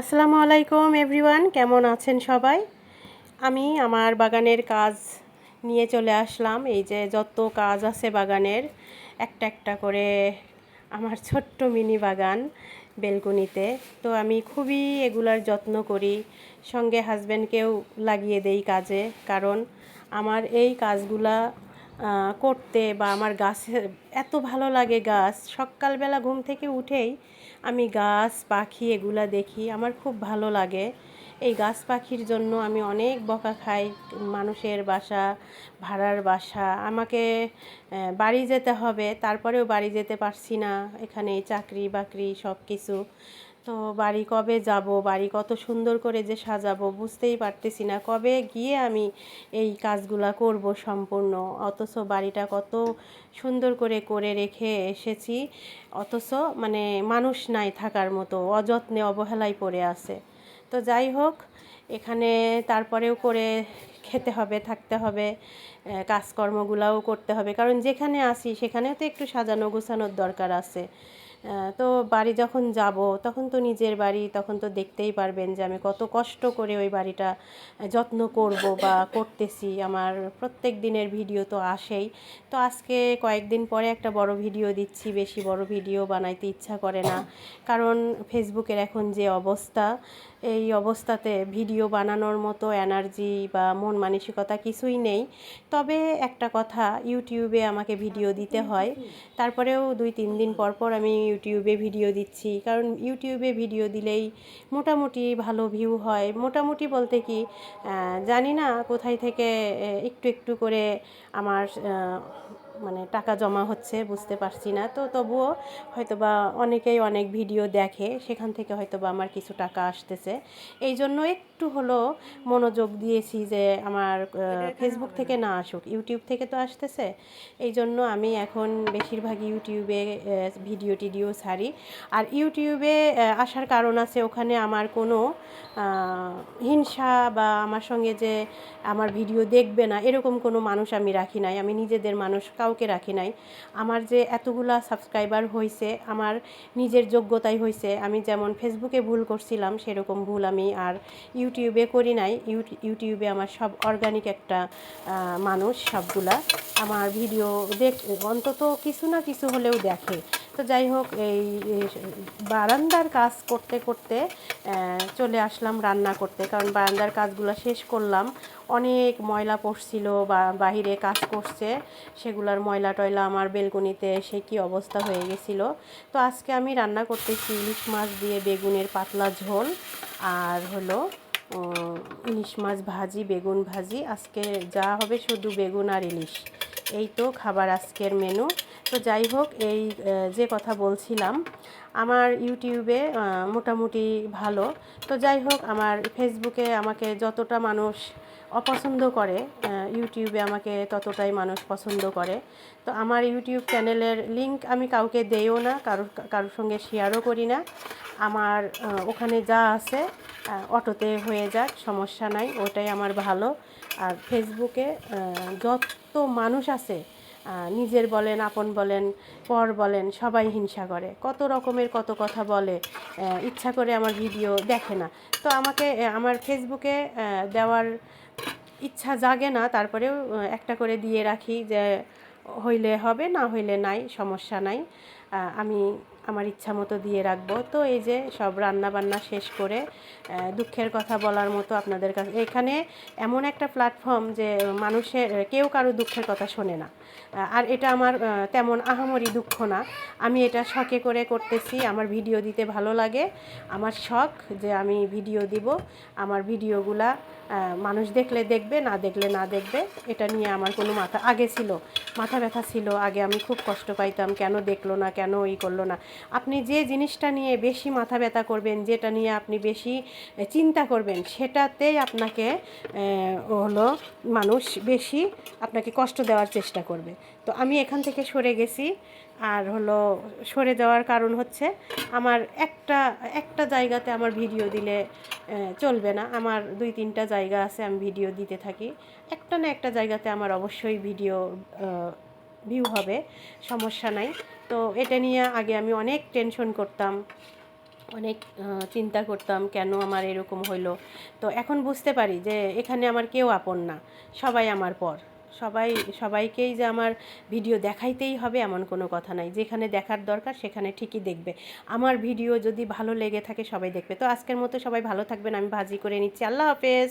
আসসালামু আলাইকুম এভরিওয়ান কেমন আছেন সবাই? আমি আমার বাগানের কাজ নিয়ে চলে আসলাম। এই যে যত কাজ আছে বাগানের, একটা একটা করে আমার ছোট্ট মিনি বাগান বেলকুনিতে। তো আমি খুবই এগুলার যত্ন করি। সঙ্গে হাজব্যান্ডকেও লাগিয়ে দেই কাজে। কারণ আমার এই কাজগুলা করতে বা আমার গাছে এত ভালো লাগে গাছ। সকালবেলা ঘুম থেকে উঠেই আমি গাছ, পাখি এগুলা দেখি, আমার খুব ভালো লাগে। এই গাছ পাখির জন্য আমি অনেক বকা খাই মানুষের বাসা, ভাড়ার বাসা। আমাকে বাড়ি যেতে হবে, তারপরেও বাড়ি যেতে পারছি না। এখানে চাকরি বাকরি সব কিছু তো বাড়ি কবে যাব? বাড়ি কত সুন্দর করে যে সাজাবো বুঝতেই পারতেছি না। কবে গিয়ে আমি এই কাজগুলা করব সম্পূর্ণ? অথচ বাড়িটা কত সুন্দর করে করে রেখে এসেছি। অথচ মানে মানুষ নাই থাকার মতো, অযত্নে অবহেলায় পড়ে আছে। তো যাই হোক, এখানে তারপরেও করে খেতে হবে, থাকতে হবে কাজকর্মগুলাও করতে হবে। কারণ যেখানে আসি সেখানেও তো একটু সাজানো গোছানোর দরকার আছে। তো বাড়ি যখন যাব, তখন তো নিজের বাড়ি, তখন তো দেখতেই পারবেন যে আমি কত কষ্ট করে ওই বাড়িটা যত্ন করব বা করতেছি। আমার প্রত্যেক দিনের ভিডিও তো আসেই। তো আজকে কয়েকদিন পরে একটা বড় ভিডিও দিচ্ছি, বেশি বড় ভিডিও বানাইতে ইচ্ছা করে না। কারণ ফেসবুকের এখন যে অবস্থা এই অবস্থাতে ভিডিও বানানোর মতো এনার্জি বা মন মানসিকতা কিছুই নেই। তবে একটা কথা, ইউটিউবে আমাকে ভিডিও দিতে হয়। তারপরেও দুই তিন দিন পর পর আমি ইউটিউবে ভিডিও দিচ্ছি। কারণ ইউটিউবে ভিডিও দিলেই মোটামুটি ভালো ভিউ হয়। মোটামুটি বলতে কি জানি না কোথায় থেকে একটু একটু করে আমার মানে টাকা জমা হচ্ছে বুঝতে পারছি না। তো তবুও হয়তোবা অনেকেই অনেক ভিডিও দেখে সেখান থেকে হয়তোবা আমার কিছু টাকা আসতেছে। এই জন্য একটু হলো মনোযোগ দিয়েছি যে আমার ফেসবুক থেকে না? আসুক ইউটিউব থেকে তো আসতেছে। এই জন্য আমি এখন বেশিরভাগ ইউটিউবে ভিডিও টিডিও ছাড়ি। আর ইউটিউবে আসার কারণ আছে ওখানে আমার কোনো হিংসা বা আমার সঙ্গে যে আমার ভিডিও দেখবে না এরকম কোনো মানুষ আমি রাখি নাই। আমি নিজেদের মানুষ কাউকে রাখি নাই। আমার যে এতগুলা সাবস্ক্রাইবার হয়েছে আমার নিজের যোগ্যতাই হয়েছে আমি যেমন ফেসবুকে ভুল করছিলাম, সেরকম ভুল আমি আর ইউটিউবে করি নাই। ইউটি- ইউটিউবে আমার সব অর্গানিক একটা মানুষ সবগুলা আমার ভিডিও দেখ, অন্তত কিছু না কিছু হলেও দেখে। তো যাই হোক, এই বারান্দার কাজ করতে করতে চলে আসলাম রান্না করতে। কারণ বারান্দার কাজগুলো শেষ করলাম। অনেক ময়লা পড়ছিল বা, বাহিরে কাজ করছে সেগুলার ময়লা টয়লা আমার বেলকনিতে এসে কী অবস্থা হয়ে গেছিল। তো আজকে আমি রান্না করতেছি ইলিশ মাছ দিয়ে বেগুনের পাতলা ঝোল আর হলো ইলিশ মাছ ভাজি, বেগুন ভাজি। আজকে যা হবে শুধু বেগুন আর ইলিশ। এই তো খাবার আজকের মেনু। তো যাই হোক, এই যে কথা বলছিলাম, আমার ইউটিউবে মোটামুটি ভালো। তো যাই হোক, আমার ফেসবুকে আমাকে যতটা মানুষ অপছন্দ করে ইউটিউবে আমাকে ততটাই মানুষ পছন্দ করে। তো আমার ইউটিউব চ্যানেলের লিংক আমি কাউকে দেইও না, কারোর কারোর সঙ্গে শেয়ারও করি না। আমার ওখানে যা আছে অটোতে হয়ে যাক, সমস্যা নাই, ওটাই আমার ভালো। আর ফেসবুকে যত মানুষ আছে নিজের বলেন, আপন বলেন, পর বলেন, সবাই হিংসা করে। কত রকমের কত কথা বলে ইচ্ছা করে আমার ভিডিও দেখে না। তো আমাকে আমার ফেসবুকে দেওয়ার ইচ্ছা জাগে না, তারপরেও একটা করে দিয়ে রাখি যে হইলে হবে, না হইলে নাই, সমস্যা নাই। আমি আমার ইচ্ছা মতো দিয়ে রাখব। তো এই যে সব রান্না বান্না শেষ করে দুঃখের কথা বলার মতো আপনাদের কাছে, এখানে এমন একটা প্ল্যাটফর্ম যে মানুষের, কেউ কারও দুঃখের কথা শোনে না। আর এটা আমার তেমন আহামরি দুঃখ না। আমি এটা শখে করে করতেছি, আমার ভিডিও দিতে ভালো লাগে। আমার শখ যে আমি ভিডিও দিব, আমার ভিডিওগুলা মানুষ দেখলে দেখবে, না দেখলে না দেখবে, এটা নিয়ে আমার কোনো মাথা, আগে ছিল, মাথা ব্যথা ছিল, আগে আমি খুব কষ্ট পাইতাম, কেন দেখল না, কেন ই করল না। আপনি যে জিনিসটা নিয়ে বেশি মাথা ব্যথা করবেন, যেটা নিয়ে আপনি বেশি চিন্তা করবেন সেটাতেই আপনাকে হলো মানুষ বেশি আপনাকে কষ্ট দেওয়ার চেষ্টা করবে। তো আমি এখান থেকে সরে গেছি। আর হলো সরে যাওয়ার কারণ হচ্ছে আমার একটা একটা জায়গাতে আমার ভিডিও দিলে চলবে না। আমার দুই, তিনটা জায়গা আছে, আমি ভিডিও দিতে থাকি। একটা না একটা জায়গাতে আমার অবশ্যই ভিডিও ভিউ হবে, সমস্যা নাই। তো এটা নিয়ে আগে আমি অনেক টেনশন করতাম, অনেক চিন্তা করতাম কেন আমার এরকম হইল। তো এখন বুঝতে পারি যে এখানে আমার কেউ আপন না, সবাই আমার পর। সবাই, সবাইকেই যে আমার ভিডিও দেখাইতেই হবে এমন কোনো কথা নাই। যেখানে দেখার দরকার সেখানে ঠিকই দেখবে। আমার ভিডিও যদি ভালো লেগে থাকে সবাই দেখবে। তো আজকের মতো সবাই ভালো থাকবেন। আমি ভাজি করে নিচ্ছি। আল্লাহ হাফেজ।